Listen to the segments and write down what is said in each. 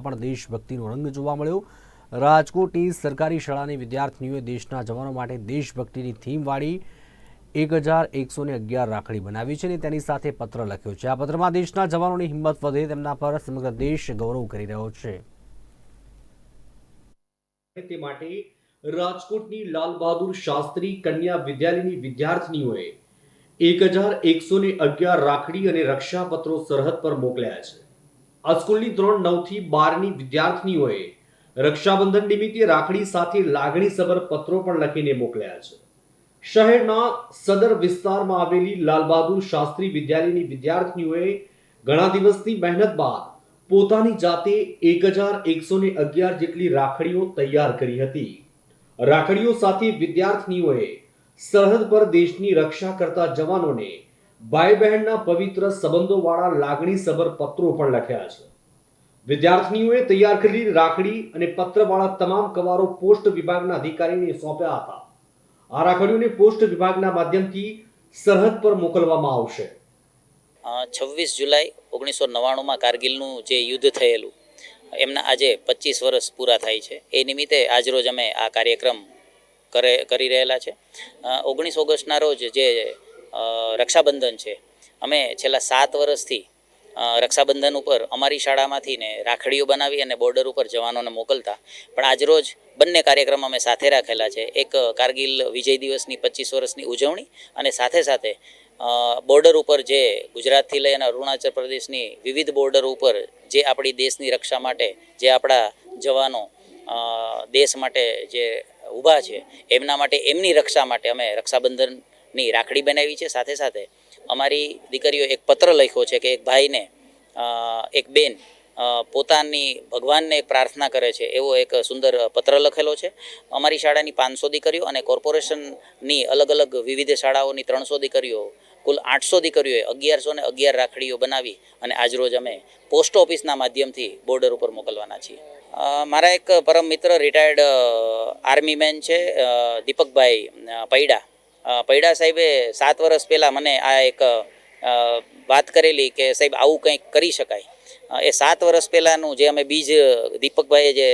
પણ દેશભક્તિનો રંગ જોવા મળ્યો. રાજકોટની સરકારી શાળાની વિદ્યાર્થીનીઓએ દેશના જવાનો માટે દેશભક્તિની થીમવાળી એક હજાર એકસો ને અગિયાર રાખડી બનાવી છે અને તેની સાથે પત્ર લખ્યો છે. આ પત્રમાં દેશના જવાનોની હિંમત વધે તેમના પર સમગ્ર દેશ ગૌરવ કરી રહ્યો છે. તે માટે રાજકોટની લાલ બહાદુર શાસ્ત્રી કન્યા વિદ્યાલયની વિદ્યાર્થીનીઓએ એક હજાર એકસો ને અગિયાર રાખડી અને રક્ષાપત્રો સરહદ પર મોકલ્યા છે. આ સ્કૂલની ધોરણ નવથી બારની વિદ્યાર્થીનીઓએ રક્ષાબંધન નિમિત્તે રાખડી સાથે લાગણીસભર પત્રો પણ લખીને મોકલ્યા છે. શહેરના સદર વિસ્તારમાં આવેલી લાલબહાદુર શાસ્ત્રી વિદ્યાલયની વિદ્યાર્થીનીઓએ ઘણા દિવસની મહેનત બાદ પોતાની જાતે એક હજાર એકસો ને અગિયાર જેટલી રાખડીઓ તૈયાર કરી હતી. રાખડીઓ સાથે વિદ્યાર્થીનીઓએ સરહદ પર દેશની રક્ષા કરતા જવાનોને ભાઈ બહેનના પવિત્ર સંબંધોવાળા લાગણીસભર પત્રો પણ લખ્યા છે. વિદ્યાર્થીનીઓએ તૈયાર કરેલી રાખડી અને પત્રવાળા તમામ કવારો પોસ્ટ વિભાગના અધિકારીને સોંપ્યા હતા. આ રાખડીઓને પોસ્ટ વિભાગના માધ્યમથી સરહદ પર મોકલવામાં આવશે. છવ્વીસ જુલાઈ ઓગણીસો નવ્વાણુંમાં કારગિલનું જે યુદ્ધ થયેલું, એમના આજે પચીસ વર્ષ પૂરા થાય છે. એ નિમિત્તે આજરોજ અમે આ કાર્યક્રમ કરે, કરી રહેલા છે. ઓગણીસ ઓગસ્ટના રોજ જે રક્ષાબંધન છે. અમે છેલ્લા સાત વર્ષથી રક્ષાબંધન ઉપર અમારી શાળામાંથી ને રાખડીઓ બનાવી અને બોર્ડર ઉપર જવાનોને મોકલતા. પણ આજરોજ બંને કાર્યક્રમ અમે સાથે રાખેલા છે. એક કારગિલ વિજય દિવસની પચીસ વર્ષની ઉજવણી અને સાથે સાથે બોર્ડર ઉપર જે ગુજરાતથી લઈ અને અરુણાચલ પ્રદેશની વિવિધ બોર્ડર ઉપર જે આપણી દેશની રક્ષા માટે જે આપણા જવાનો દેશ માટે જે ઊભા છે, એમના માટે એમની રક્ષા માટે અમે રક્ષાબંધનની રાખડી બનાવી છે. સાથે સાથે અમારી દીકરીઓ એક પત્ર લખ્યો છે કે એક ભાઈને એક બેન પોતાની ભગવાનને એક પ્રાર્થના કરે છે. એવો એક સુંદર પત્ર લખેલો છે. અમારી શાળાની પાંચસો દીકરીઓ અને કોર્પોરેશનની અલગ અલગ વિવિધ શાળાઓની ત્રણસો દીકરીઓ, કુલ આઠસો દીકરીઓએ અગિયારસો ને અગિયાર રાખડીઓ બનાવી અને આજરોજ અમે પોસ્ટ ઓફિસના માધ્યમથી બોર્ડર ઉપર મોકલવાના છીએ. મારા એક પરમ મિત્ર રિટાયર્ડ આર્મી મેન છે દીપકભાઈ પૈડા. પૈડા સાહેબે સાત વર્ષ પહેલાં મને આ એક વાત કરેલી કે સાહેબ આવું કંઈક કરી શકાય. એ સાત વર્ષ પહેલાંનું જે અમે બીજ દીપકભાઈએ જે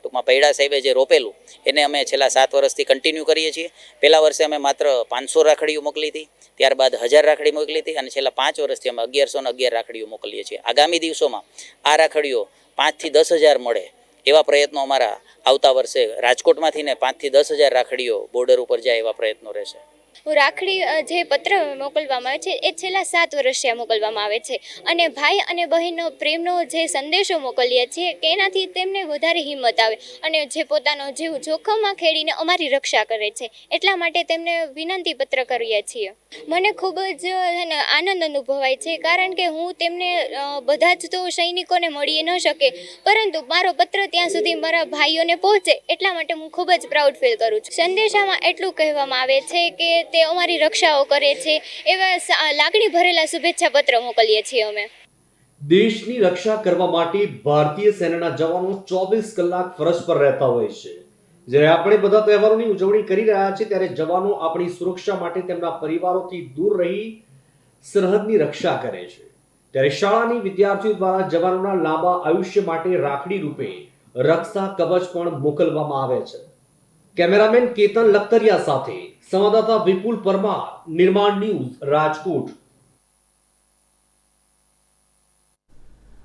ટૂંકમાં પૈડા સાહેબે જે રોપેલું, એને અમે છેલ્લા સાત વર્ષથી કન્ટિન્યુ કરીએ છીએ. પહેલા વર્ષે અમે માત્ર પાંચસો રાખડીઓ મોકલી હતી, ત્યારબાદ હજાર રાખડી મોકલી હતી અને છેલ્લા પાંચ વર્ષથી અમે અગિયારસો ને અગિયાર રાખડીઓ મોકલીએ છીએ. આગામી દિવસોમાં આ રાખડીઓ પાંચથી દસ હજાર મળે એવા પ્રયત્નો અમારા આવતા વર્ષે રાજકોટમાંથી ને પાંચથી દસ હજાર રાખડીઓ બોર્ડર ઉપર જાય એવા પ્રયત્નો રહેશે. હું રાખડી જે પત્ર મોકલવામાં આવે છે, એ છેલ્લા સાત વર્ષથી મોકલવામાં આવે છે. અને ભાઈ અને બહેનનો પ્રેમનો જે સંદેશો મોકલીએ છીએ કે એનાથી તેમને વધારે હિંમત આવે. અને જે પોતાનો જીવ જોખમમાં ખેડીને અમારી રક્ષા કરે છે, એટલા માટે તેમને વિનંતી પત્ર કરીએ છીએ. મને ખૂબ જ આનંદ અનુભવાય છે, કારણ કે હું તેમને બધા જ તો સૈનિકોને મળી ન શકે, પરંતુ મારો પત્ર ત્યાં સુધી મારા ભાઈઓને પહોંચે, એટલા માટે હું ખૂબ જ પ્રાઉડ ફીલ કરું છું. સંદેશામાં એટલું કહેવામાં આવે છે કે તે અમારી રક્ષાઓ કરે છે. એવા લાગણી ભરેલા શુભેચ્છા પત્ર મોકલીએ છીએ અમે. દેશની રક્ષા કરવા માટે ભારતીય સેનાના જવાનો ચોવીસ કલાક ફરજ પર રહેતા હોય છે. જ્યારે આપણે બધા તહેવારોની ઉજવણી કરી રહ્યા છીએ, ત્યારે જવાનો આપણી સુરક્ષા માટે તેમના પરિવારોથી દૂર રહી સરહદની રક્ષા કરે છે. ત્યારે શાળાની વિદ્યાર્થીઓ દ્વારા જવાનોના લાંબા આયુષ્ય માટે રાખડી રૂપે રક્ષા કવચ પણ મોકલવામાં આવે છે. કેમેરામેન કેતન લખતરિયા સાથે સંવાદદાતા વિપુલ પરમાર, નિર્માણ ન્યૂઝ, રાજકોટ.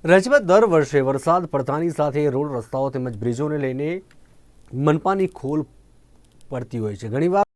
રાજ્યમાં દર વર્ષે વરસાદ પડતાની સાથે રોડ રસ્તાઓ તેમજ બ્રિજોને લઈને મનપાની ખોલ પડતી હોય છે. ઘણીવાર